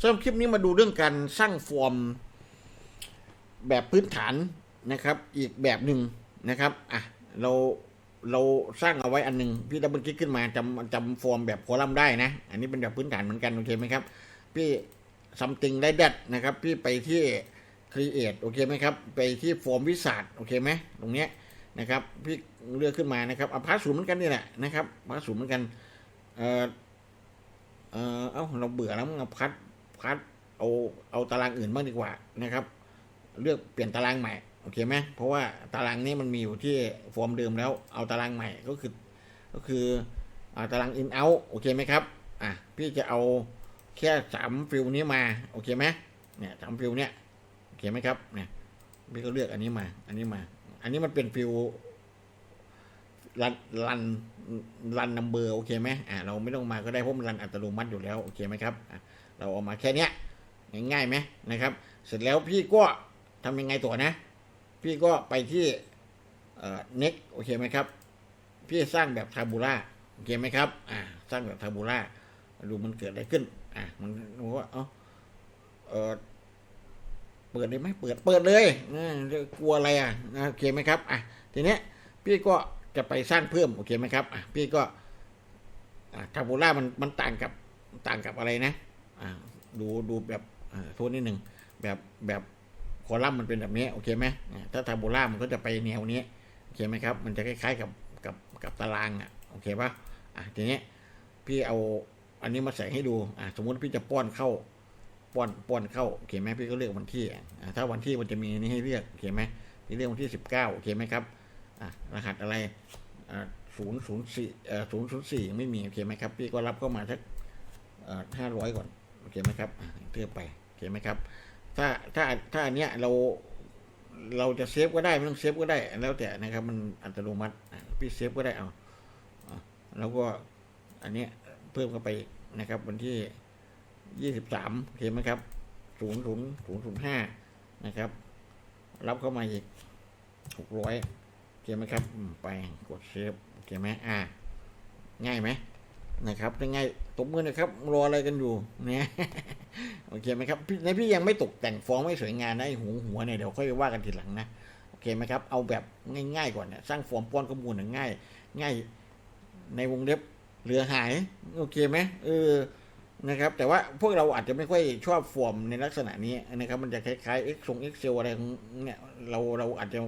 สำหรับคลิปนี้มาดูเรื่องการสร้างฟอร์ม แบบพื้นฐานนะครับ อีกแบบหนึ่งนะครับอะเราเราสร้างเอาไว้อันหนึ่งพี่ดับเบิลคลิกขึ้นมาจำจำฟอร์มแบบคอลัมน์ได้นะ อันนี้เป็นแบบพื้นฐานเหมือนกันโอเคไหมครับ พี่ something like that นะครับ พี่ไปที่ create โอเคไหมครับ ไปที่ฟอร์มวิสาดโอเคไหมตรงเนี้ยนะครับ พี่เลือกขึ้นมานะครับเอาพาสศูนย์เหมือนกันนี่แหละนะครับพาสศูนย์เหมือนกันเอ่อ เออเอ้าเราเบื่อแล้วเอาพัดพัดเอาเอาตารางอื่นบ้างดีกว่านะครับ เลือกเปลี่ยนตารางใหม่โอเคไหมเพราะว่าตารางนี้มันมีอยู่ที่ฟอร์มเดิมแล้วเอาตารางใหม่ก็คือก็คืออ่าตาราง in out โอเคไหมครับอะพี่จะเอาแค่สามฟิลนี้มาโอเคไหมเนี่ยสามฟิลเนี้ยโอเคไหมครับเนี่ยพี่ก็เลือกอันนี้มา อันนี้มา อันนี้มันเป็นฟิล รันรันรันนัมเบอร์โอเคไหมอ่าเราไม่ต้องมาก็ได้เพราะมันรันอัตโนมัติอยู่แล้วโอเคไหมครับเราเอามาแค่เนี้ยง่ายๆไหมนะครับ เสร็จแล้วพี่ก็ทำยังไงต่อนะ พี่ก็ไปที่เอ่อ next โอเคไหมครับ พี่สร้างแบบทาบูล่าโอเคไหมครับ อ่า สร้างแบบทาบูล่าดูมันเกิดอะไรขึ้น อ่ามันบอกว่าเออเออเปิดได้ไหมเปิดเปิดเลยอ่ากลัวอะไรอะโอเคไหมครับ อะทีเนี้ยพี่ก็ จะไปสร้างเพิ่มโอเคไหมครับอะพี่ก็ทาบูล่ามันมันต่างกับต่างกับอะไรนะอ่าดูดูแบบโทษนิดหนึ่งแบบแบบคอลัมน์มันเป็นแบบนี้โอเคไหมอ่าถ้าทาบูล่ามันก็จะไปแนวนี้โอเคไหมครับ มันจะคล้ายๆกับกับกับตารางอะโอเคปะอะทีนี้พี่เอาอันนี้มาใส่ให้ดูอะสมมุติพี่จะป้อนเข้าป้อนป้อนเข้าโอเคไหมพี่ก็เลือกวันที่อะถ้าวันที่มันจะมีนี้ให้เลือกโอเคไหมพี่เลือกวันที่สิบเก้าโอเคไหมครับ รหัสอะไรศูนย์ศูนย์สี่ศูนย์ศูนย์สี่ยังไม่มีโอเคไหมครับ พี่ก็รับเข้ามาสักห้าร้อยก่อนโอเคไหมครับเทือไปโอเคไหมครับ ถ้าถ้าถ้าอันเนี้ยเราเราจะเซฟก็ได้ไม่ต้องเซฟก็ได้ แล้วแต่นะครับ มันอัตโนมัติพี่เซฟก็ได้เอาแล้วก็อันเนี้ยเพิ่มเข้าไปนะครับ วันที่ยี่สิบสามโอเคไหมครับศูนย์ศูนย์ศูนย์ศูนย์ห้านะครับ รับเข้ามาอีกหกร้อย โอเคไหมครับไปกดเซฟโอเคไหมอ่า ง่ายไหมนะครับยังไงตบมือนะครับ รออะไรกันอยู่เนี่ยโอเคไหมครับในพี่ยังไม่ตกแต่งฟองไม่สวยงามนะไอ้หูหัวเนี่ยเดี๋ยวค่อยว่ากันทีหลังนะโอเคไหมครับ เอาแบบง่ายๆก่อนเนี่ยสร้างฟอร์มป้อนข้อมูลนี่ยง่าย ง่าย ในวงเล็บเหลือหาย โอเคไหมเออนะครับ แต่ว่าพวกเราอาจจะไม่ค่อยชอบฟอร์มในลักษณะนี้นะครับ มันจะคล้ายๆ X ทรง Excel อะไรของเนี่ยเราเราอาจจะ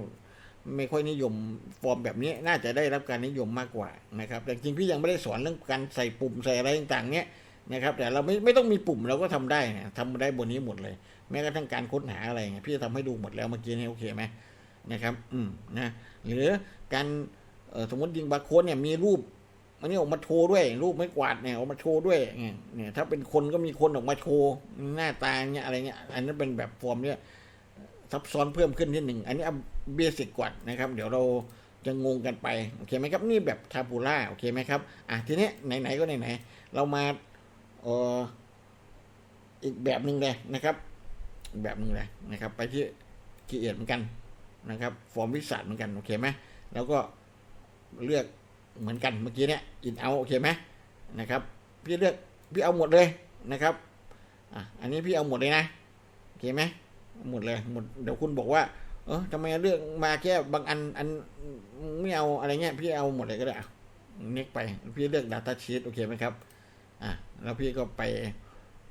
ไม่ค่อยนิยมฟอร์มแบบนี้น่าจะได้รับการนิยมมากกว่านะครับ แต่จริงพี่ยังไม่ได้สอนเรื่องการใส่ปุ่มใส่อะไรต่างๆเนี้ยนะครับ แต่เราไม่ไม่ต้องมีปุ่มเราก็ทำได้นะทำได้บนนี้หมดเลย แม้กระทั่งการค้นหาอะไรเงี้ยพี่ทำให้ดูหมดแล้วเมื่อกี้นี้โอเคไหมนะครับ อืมนะหรือการสมมติยิงบาร์โค้ดเนี่ยมีรูปอันนี้ออกมาโชว์ด้วย รูปไม่กวาดเนี่ยออกมาโชว์ด้วยเนี่ยถ้าเป็นคนก็มีคนออกมาโชว์หน้าตาเงี้ยอะไรเงี้ยอันนั้นเป็นแบบฟอร์มเนี่ย ซับซ้อนเพิ่มขึ้นนิดหนึ่ง อันนี้เอาเบสิกกว่านะครับ เดี๋ยวเราจะงงกันไป โอเคไหมครับ นี่แบบทาบูล่า โอเคไหมครับ อะ ทีนี้ไหน ๆ ก็ไหน ๆ เรามาเอ่ออีกแบบหนึ่งเลยนะครับ แบบหนึ่งเลยนะครับ ไปที่กีเอียดเหมือนกันนะครับ ฟอร์มวิสัทเหมือนกัน โอเคไหมแล้วก็เลือกเหมือนกันเมื่อกี้เนี่ยอินเอาโอเคไหมนะครับ พี่เลือกพี่เอาหมดเลยนะครับ อะ อันนี้พี่เอาหมดเลยนะ โอเคไหม หมดเลยหมดเดี๋ยวคุณบอกว่า เออทำไมเลือกมาแค่บางอันอันไม่เอาอะไรเงี้ย พี่เอาหมดเลยก็ได้อะเน็กไป พี่เลือก Data Sheet โอเคไหมครับ อะแล้วพี่ก็ไป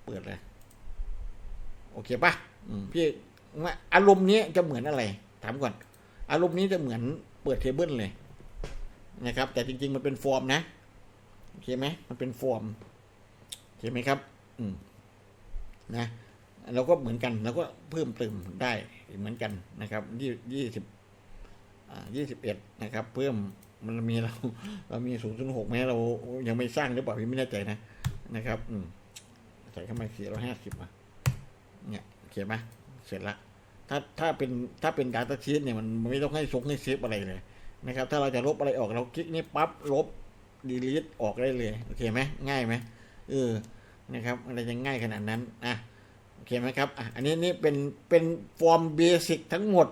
เปิดเลย โอเคปะอืมพี่ว่าอารมณ์นี้จะเหมือนอะไร ถามก่อน อารมณ์นี้จะเหมือนเปิดเทเบิลเลย นะครับ แต่จริง ๆ มันเป็นฟอร์มนะโอเคไหมมันเป็นฟอร์มโอเคไหมครับ อืมนะ เราก็เหมือนกันเราก็เพิ่มเติมได้เหมือนกันนะครับยี่ยี่สิบยี่สิบเอ็ดนะครับ เพิ่มมันมีเรา เรามีศูนย์ศูนย์หกไหมเรายังไม่สร้างหรือเปล่าพี่ไม่แน่ใจนะนะครับอืมใส่เข้ามาสี่ร้อยห้าสิบอะเนี่ยโอเคไหมเสร็จละถ้าถ้าเป็นถ้าเป็นดาต้าชีตเนี่ยมันไม่ต้องให้ซงให้เซฟอะไรเลยนะครับ ถ้าเราจะลบอะไรออกเราคลิกนี้ปั๊บลบดีลีทออกได้เลย โอเคไหมง่ายไหมเออนะครับ อะไรจะง่ายขนาดนั้นอะ โอเคไหมครับ อันนี้นี่เป็นเป็นฟอร์มเบสิกทั้งหมด